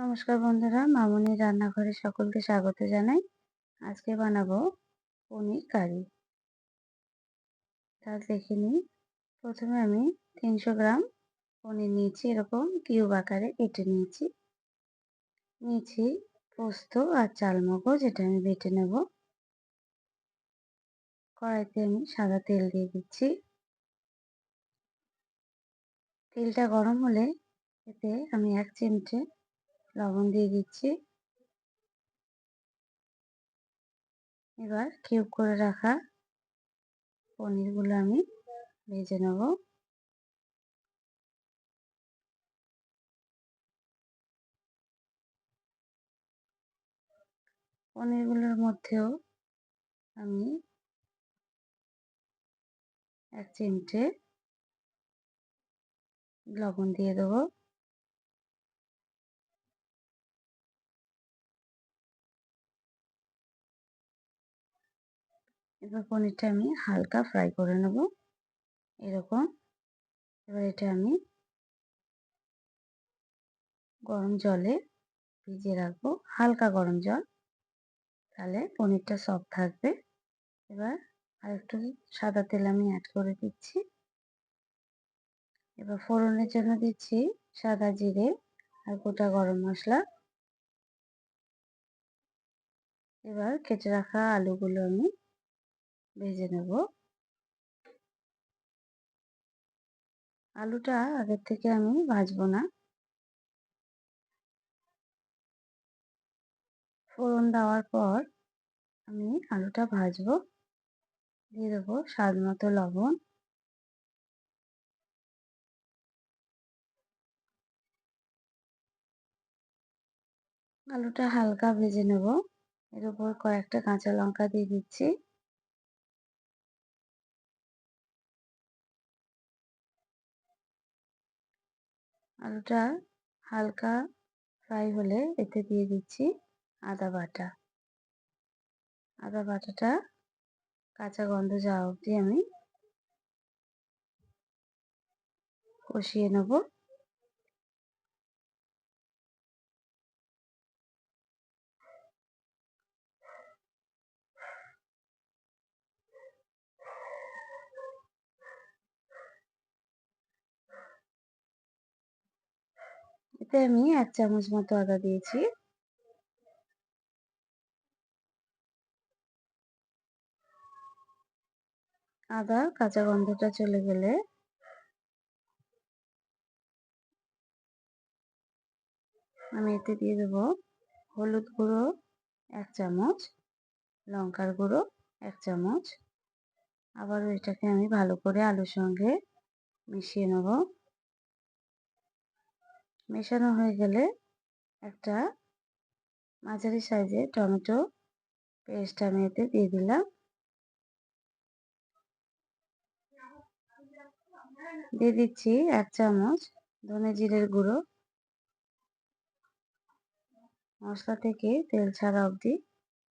নমস্কার বন্ধুরা মামনি রান্নাঘরে সকলকে স্বাগত জানাই। আজকে বানাবো পনির কারি। তা দেখে নিই প্রথমে আমি তিনশো গ্রাম পনির নিয়েছি, এরকম কিউব আকারে কেটে নিয়েছি। নিয়েছি পোস্ত আর চালমগজ, এটা আমি বেটে নেব। কড়াইতে আমি সাদা তেল দিয়ে দিচ্ছি। তেলটা গরম হলে এতে আমি এক চিমটে লবণ দিয়ে দিচ্ছি। এবার কিউব করে রাখা পনিরগুলো আমি ভেজে নেব। পনিরগুলোর মধ্যেও আমি এক চিমটে লবণ দিয়ে দেবো। এবার পনিরটা আমি হালকা ফ্রাই করে নেব। এরকম। এবার এটা আমি গরম জলে ভিজিয়ে রাখব। হালকা গরম জল। তাহলে পনিরটা সফট থাকবে। এবার আর একটু সাদা তেল আমি অ্যাড করে দিচ্ছি। এবার ফোড়নের জন্য দিচ্ছি সাদা জিরে আর গোটা গরম মশলা। এবার কেটে রাখা আলুগুলো আমি ভেজে নেব। আলুটা আগের থেকে আমি ভাজবো না। ফোড়ন দেওয়ার পর আমি আলুটা ভাজবো। দিয়ে দেবো স্বাদ মতো লবণ। আলুটা হালকা ভেজে নেব। এর উপর কয়েকটা কাঁচা লঙ্কা দিয়ে দিচ্ছি। আলুটা হালকা ফ্রাই হলে এতে দিয়ে দিচ্ছি আদা বাটা। আদা বাটাটা কাঁচা গন্ধ যাওয়া অবধি আমি কষিয়ে নেব। এতে আমি এক চামচ মতো আদা দিয়েছি। আদা, কাঁচা গন্ধটা চলে গেলে। আমি এতে দিয়ে দেবো হলুদ গুঁড়ো এক চামচ, লঙ্কার গুঁড়ো এক চামচ। আবার এটাকে আমি ভালো করে আলুর সঙ্গে মিশিয়ে নেব। মেশানো হয়ে গেলে একটা মাঝারি সাইজে টমেটো পেস্ট আমি এতে দিয়ে দিলাম। দিয়ে দিচ্ছি এক চামচ ধনে জিরের গুঁড়ো। মশলা থেকে তেল ছাড়া অবধি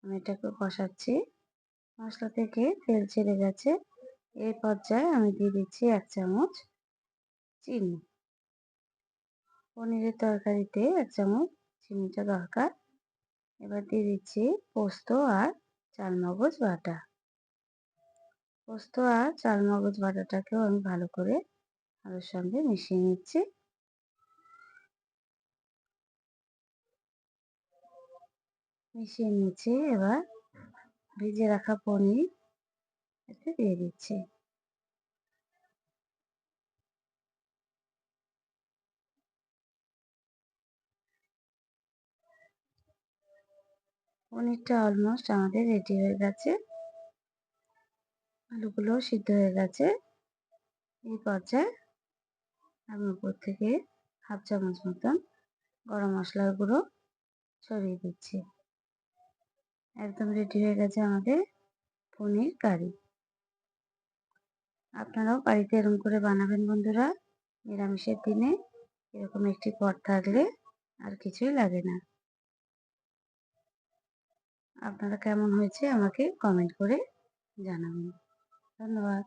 আমি এটাকে কষাচ্ছি। মশলা থেকে তেল ছেড়ে গেছে। এই পর্যায়ে আমি দিয়ে দিচ্ছি এক চামচ চিনি। পনিরের তরকারিতে এক চামচ চিনিটা দরকার। এবার দিয়ে দিচ্ছি পোস্ত আর চালমগজ বাটা। পোস্ত আর চালমগজ বাটাটাকেও আমি ভালো করে আলুর সঙ্গে মিশিয়ে নিচ্ছি। মিশিয়ে নিচ্ছি, এবার ভিজে রাখা পনির এতে দিয়ে দিচ্ছি। পনিরটা অলমোস্ট আমাদের রেডি হয়ে গেছে। আলুগুলো সিদ্ধ হয়ে গেছে। এই পর্যায়ে আমি উপর থেকে হাফ চামচ মতন গরম মশলার গুঁড়ো ছড়িয়ে দিচ্ছি। একদম রেডি হয়ে গেছে আমাদের পনির কারি। আপনারাও বাড়িতে এরকম করে বানাবেন বন্ধুরা। নিরামিষের দিনে এরকম একটি পদ থাকলে আর কিছুই লাগে না। আপনারা কেমন হয়েছে আমাকে কমেন্ট করে জানাবেন। ধন্যবাদ।